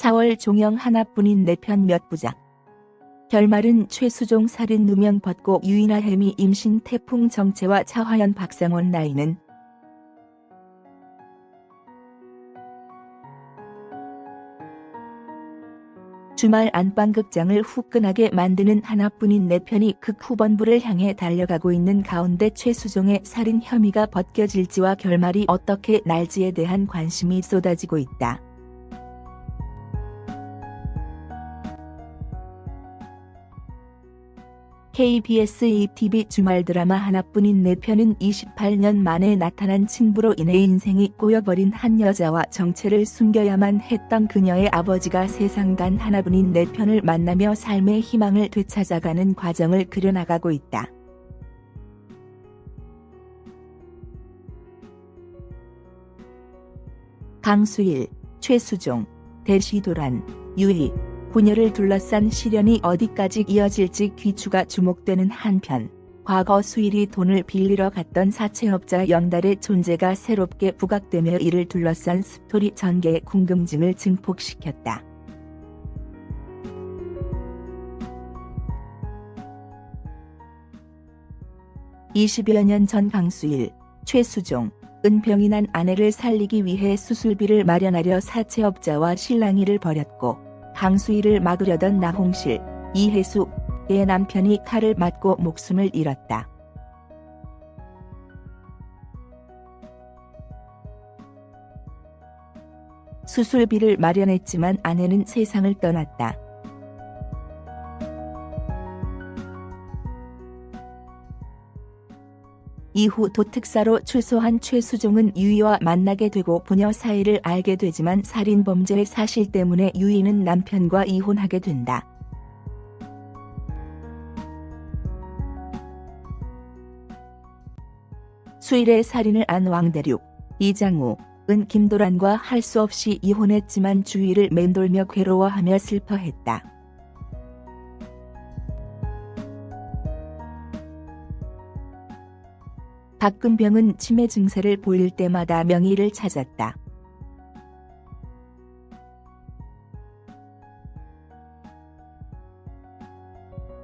4월 종영 하나뿐인 네편몇 부작. 결말은 최수종 살인 누명 벗고 유이나 혜미 임신 태풍 정체와 차화연 박상원 나이는 주말 안방극장을 후끈하게 만드는 하나뿐인 네 편이 극 후반부를 향해 달려가고 있는 가운데 최수종의 살인 혐의가 벗겨질지와 결말이 어떻게 날지에 대한 관심이 쏟아지고 있다. KBS ETV 주말 드라마 하나뿐인 네 편은 28년 만에 나타난 친부로 인해 인생이 꼬여버린 한 여자와 정체를 숨겨야만 했던 그녀의 아버지가 세상 단 하나뿐인 네 편을 만나며 삶의 희망을 되찾아가는 과정을 그려나가고 있다. 강수일, 최수종, 대시도란, 유희, 부녀를 둘러싼 시련이 어디까지 이어질지 귀추가 주목되는 한편 과거 수일이 돈을 빌리러 갔던 사채업자 영달의 존재가 새롭게 부각되며 이를 둘러싼 스토리 전개의 궁금증을 증폭시켰다. (20여 년 전) 강수일, 최수종, 은병이 난 아내를 살리기 위해 수술비를 마련하려 사채업자와 실랑이를 벌였고 강수희를 막으려던 나홍실, 이혜수의 남편이 칼을 맞고 목숨을 잃었다. 수술비를 마련했지만 아내는 세상을 떠났다. 이후 도특사로 출소한 최수종은 유이와 만나게 되고 부녀 사이를 알게 되지만 살인범죄의 사실 때문에 유이는 남편과 이혼하게 된다. 수일의 살인을 안 왕대륙, 이장우, 은 김도란과 할 수 없이 이혼했지만 주위를 맴돌며 괴로워하며 슬퍼했다. 박근병은 치매 증세를 보일 때마다 명의를 찾았다.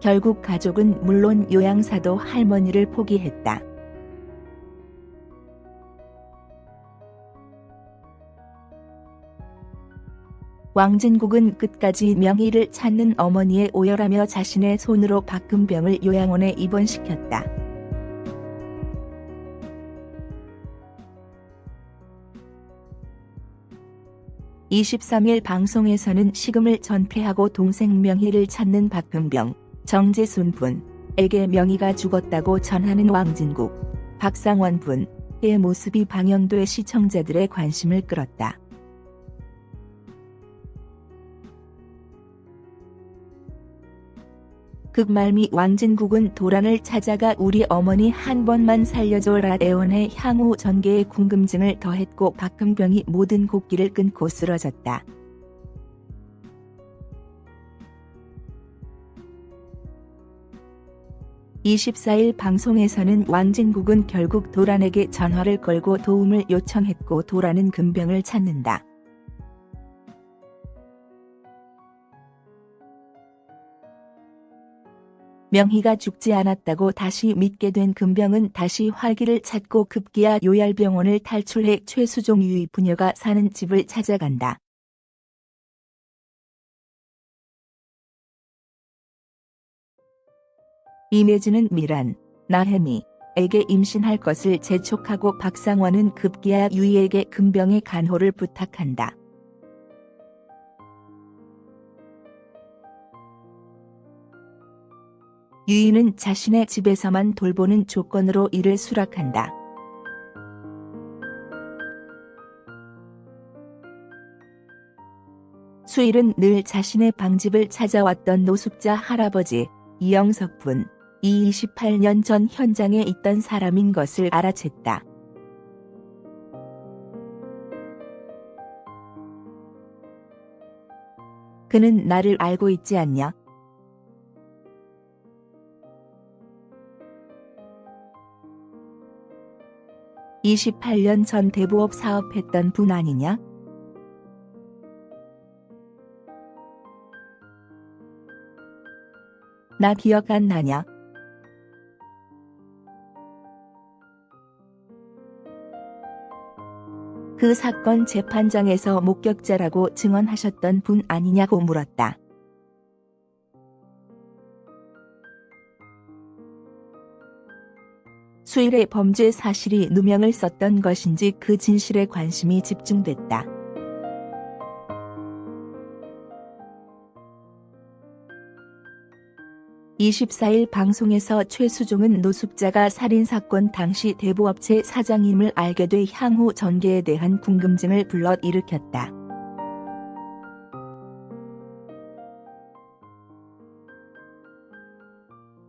결국 가족은 물론 요양사도 할머니를 포기했다. 왕진국은 끝까지 명의를 찾는 어머니에 오열하며 자신의 손으로 박근병을 요양원에 입원시켰다. 23일 방송에서는 시금을 전폐하고 동생 명희를 찾는 박근병, 정재순 분에게 명희가 죽었다고 전하는 왕진국, 박상원 분의 모습이 방영돼 시청자들의 관심을 끌었다. 극말미 왕진국은 도란을 찾아가 우리 어머니 한 번만 살려줘라 애원해 향후 전개의 궁금증을 더했고 박근병이 모든 곡기를 끊고 쓰러졌다. (24일) 방송에서는 왕진국은 결국 도란에게 전화를 걸고 도움을 요청했고 도란은 금병을 찾는다. 명희가 죽지 않았다고 다시 믿게 된 금병은 다시 활기를 찾고 급기야 요얄병원을 탈출해 최수종 유의 부녀가 사는 집을 찾아간다. 임혜진은 미란, 나혜미에게 임신할 것을 재촉하고 박상원은 급기야 유이에게 금병의 간호를 부탁한다. 유이는 자신의 집에서만 돌보는 조건으로 이를 수락한다. 수일은 늘 자신의 방집을 찾아왔던 노숙자 할아버지 이영석 분, 이 28년 전 현장에 있던 사람인 것을 알아챘다. 그는 나를 알고 있지 않냐? 28년 전 대부업 사업했던 분 아니냐? 나 기억 안 나냐? 그 사건 재판장에서 목격자라고 증언하셨던 분 아니냐고 물었다. 수일의 범죄 사실이 누명을 썼던 것인지 그 진실에 관심이 집중됐다. (24일) 방송에서 최수종은 노숙자가 살인사건 당시 대부업체 사장임을 알게 돼 향후 전개에 대한 궁금증을 불러 일으켰다.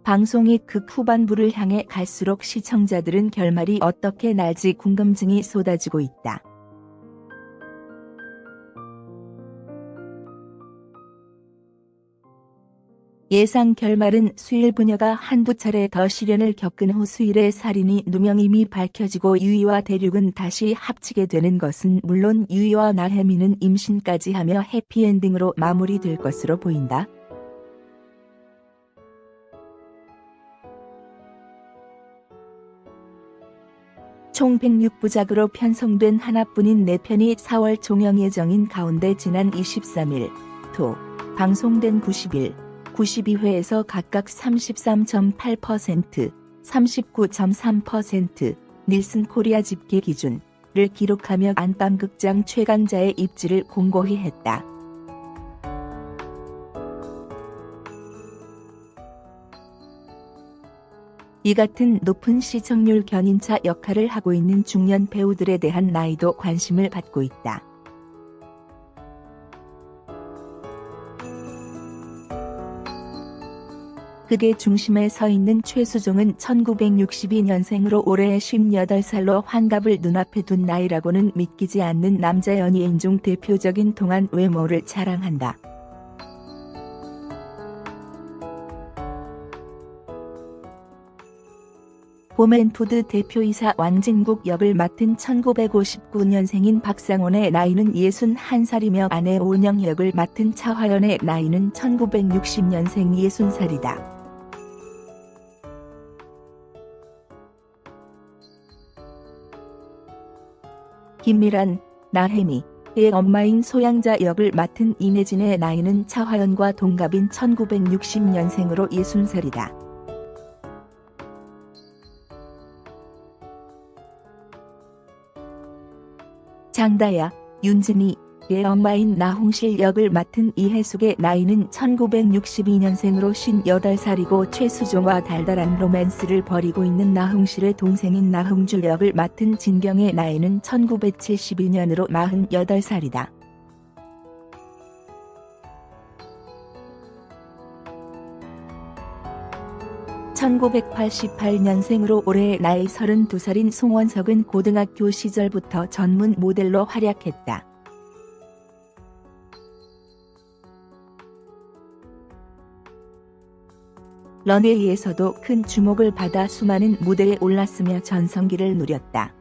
방송이 극 후반부를 향해 갈수록 시청자들은 결말이 어떻게 날지 궁금증이 쏟아지고 있다. 예상 결말은 수일 부녀가 한두 차례 더 시련을 겪은 후 수일의 살인이 누명임이 밝혀지고 유이와 대륙은 다시 합치게 되는 것은 물론 유이와 나혜미는 임신까지 하며 해피엔딩으로 마무리될 것으로 보인다. 총 106부작으로 편성된 하나뿐인 4편이 4월 종영 예정인 가운데 지난 23일 토 방송된 90일 92회에서 각각 33.8%, 39.3% 닐슨 코리아 집계 기준을 기록하며 안방극장 최강자의 입지를 공고히 했다. 이 같은 높은 시청률 견인차 역할을 하고 있는 중년 배우들에 대한 나이도 관심을 받고 있다. 극의 중심에 서 있는 최수종은 1962년생으로 올해 58살로 환갑을 눈앞에 둔 나이라고는 믿기지 않는 남자 연예인 중 대표적인 동안 외모를 자랑한다. 봄앤푸드 대표이사 왕진국 역을 맡은 1959년생인 박상원의 나이는 61살이며 아내 오은영 역을 맡은 차화연의 나이는 1960년생 60살이다. 김미란, 나혜미, 의 엄마인 소양자 역을 맡은 이내진의 나이는 차화연과 동갑인 1960년생으로 60살이다. 장다야, 윤진이, 의 엄마인 나홍실 역을 맡은 이혜숙의 나이는 1962년생으로 58살이고 최수종과 달달한 로맨스를 벌이고 있는 나홍실의 동생인 나홍줄 역을 맡은 진경의 나이는 1972년으로 48살이다. (1988년생으로) 올해 나이 32살인 송원석은 고등학교 시절부터 전문 모델로 활약했다. 런웨이에서도 큰 주목을 받아 수많은 무대에 올랐으며 전성기를 누렸다.